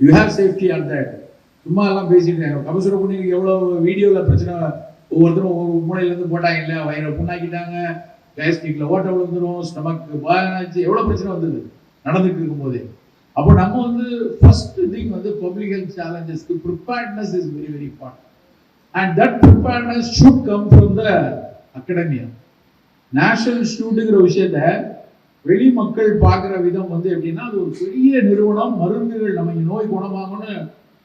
You have safety on that சும்மா எல்லாம் பேசிட்டு கபசுர புண்ணிக்கு எவ்வளோ வீடியோவில் பிரச்சனை ஒவ்வொருத்தரும் ஒவ்வொரு மூலையிலேருந்து போட்டாங்க. இல்லை வயிறை புண்ணாக்கிட்டாங்க. கேஸ்ட்ரிக்ல ஓட்ட விழுந்துரும். ஸ்டமக் பாயாச்சு. எவ்வளோ பிரச்சனை வந்தது? நடந்துட்டு இருக்கும்போதே. அப்போ நம்ம வந்து ஃபர்ஸ்ட் திங் வந்து public health சேலஞ்சஸ்க்கு preparedness is very very important and that preparedness should come from the academia national இன்ஸ்டியூட்டுங்கிற விஷயத்தை வெளி மக்கள் பார்க்குற விதம் வந்து எப்படின்னா அது ஒரு பெரிய நிறுவனம் மருந்துகள் நம்ம நோய் குணமாகணும்னு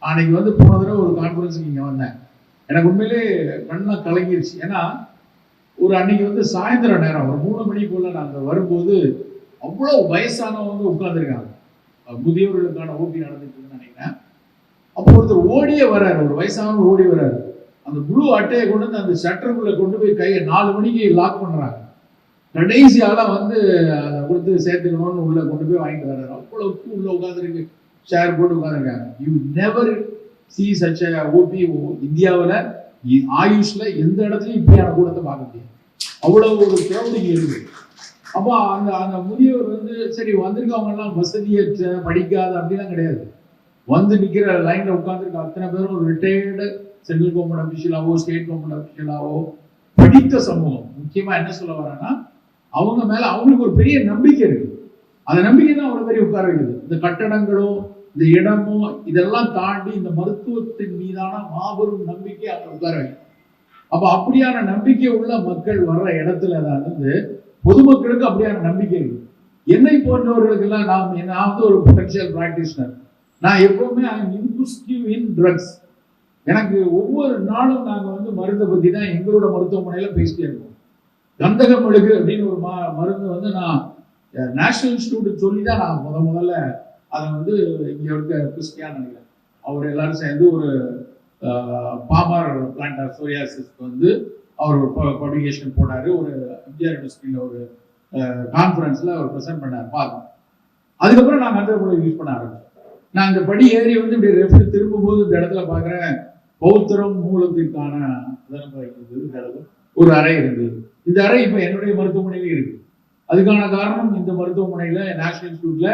அன்னைக்கு வந்து போன தடவை ஒரு கான்ஃபரன்ஸுக்கு இங்கே வந்தேன். எனக்கு உண்மையிலே கண்ணாக கலங்கிருச்சு. ஏன்னா ஒரு அன்னைக்கு வந்து சாயந்தர நேரம் ஒரு மூணு மணி போல நாங்கள் வரும்போது அவ்வளோ வயசானவங்க உட்காந்துருக்காங்க அஹ் முதியோர்களுக்கான ஓபி நடந்துட்டு நினைக்கிறேன். அப்போ ஒருத்தர் ஓடியே வர்றாரு ஒரு வயசானவர் ஓடி வர்றாரு. அந்த ப்ளூ அட்டையை கொண்டு வந்து அந்த ஷட்டருக்குள்ளே கொண்டு போய் கையை நாலு மணிக்கு லாக் பண்ணுறாங்க கடைசி ஆளா வந்து அதை கொடுத்து சேர்த்துக்கணும்னு உள்ள கொண்டு போய் வாங்கிட்டு வர்றாரு. அவ்வளவு பூ உள்ள உட்காந்துருக்கு ஷேர் போட்டு உட்காந்துருக்காங்க you never see such OP இந்தியாவில் ஆயுஷ்ல எந்த இடத்துலையும் இப்படியான கூட்டத்தை பார்க்க முடியாது. அவ்வளவு ஒரு கிரௌடிங் இருக்கு அப்போ அந்த அந்த முதியவர் வந்து சரி வந்திருக்கவங்க எல்லாம் வசதியற்ற படிக்காத அப்படிலாம் கிடையாது. வந்து நிக்கிற லைன்ல உட்காந்துருக்க அத்தனை பேரும் ஒரு ரிட்டையர்டு சென்ட்ரல் கவர்மெண்ட் அபிஷியலாவோ ஸ்டேட் கவர்மெண்ட் அபிஷியலாவோ படித்த சமூகம். முக்கியமா என்ன சொல்ல வரேன்னா அவங்க மேல அவங்களுக்கு ஒரு பெரிய நம்பிக்கை இருக்கு. அந்த நம்பிக்கை தான் அவ்வளவு பெரிய உட்கார வைக்குது. இந்த கட்டடங்களோ இந்த இடமோ இதெல்லாம் தாண்டி இந்த மருத்துவத்தின் மீதான மாபெரும் நம்பிக்கை அவங்க உட்கார வைக்கும் அப்ப அப்படியான நம்பிக்கை உள்ள மக்கள் வர்ற இடத்துல தான் வந்து பொதுமக்களுக்கு அப்படியான நம்பிக்கை இருக்கு. என்னை போன்றவர்களுக்கு எல்லாம் நான் நான் வந்து ஒரு பொட்டன்ஷியல் பிராக்டிஷனர் நான் எப்பவுமே ஐ இன்குஸ்டிவ் இன் ட்ரக்ஸ் எனக்கு ஒவ்வொரு நாளும் நாங்கள் வந்து மருந்தை பற்றி தான் எங்களோட மருத்துவமனையில் பேசிட்டே இருக்கோம் கந்தக மெழுகு அப்படின்னு ஒரு மா மருந்து வந்து நான் நேஷனல் இன்ஸ்டியூட் சொல்லி தான் நான் முத முதல்ல அதை வந்து இங்கே இருக்க கிறிஸ்டியான் நினைக்கிறேன். அவர் எல்லாரும் சேர்ந்து ஒரு பாமர் பிளான்டர் சோரியாசிஸ்க்கு வந்து அவர் ஒரு பப்ளிகேஷன் போனார் ஒரு எம்ஜிஆர் யூனிவர்சிட்டியில் ஒரு கான்ஃபரன்ஸில் அவர் ப்ரெசென்ட் பண்ணார். பார்த்தோம் அதுக்கப்புறம் நான் கந்தக மெழுகு யூஸ் பண்ண ஆரம்பிச்சேன் நான் இந்த படி ஏறி வந்து இப்படி ரெஃப்ட் திரும்பும் போது இந்த இடத்துல பார்க்குறேன் பௌத்தரம் மூலத்திற்கான இந்த இடத்துல ஒரு அறை இருந்தது. இந்த அறை இப்போ என்னுடைய மருத்துவமனையிலே இருக்கு. அதுக்கான காரணம் இந்த மருத்துவமனையில நேஷனல் இன்ஸ்டியூட்ல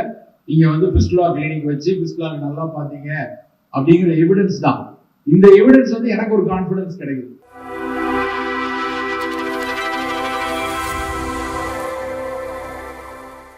நீங்க வந்து பிஸ்லா கிளினிக் வச்சு பிஸ்டுலா நல்லா பார்த்தீங்க அப்படிங்கிற எவிடன்ஸ் தான். இந்த எவிடன்ஸ் வந்து எனக்கு ஒரு கான்ஃபிடன்ஸ் கிடைக்குது.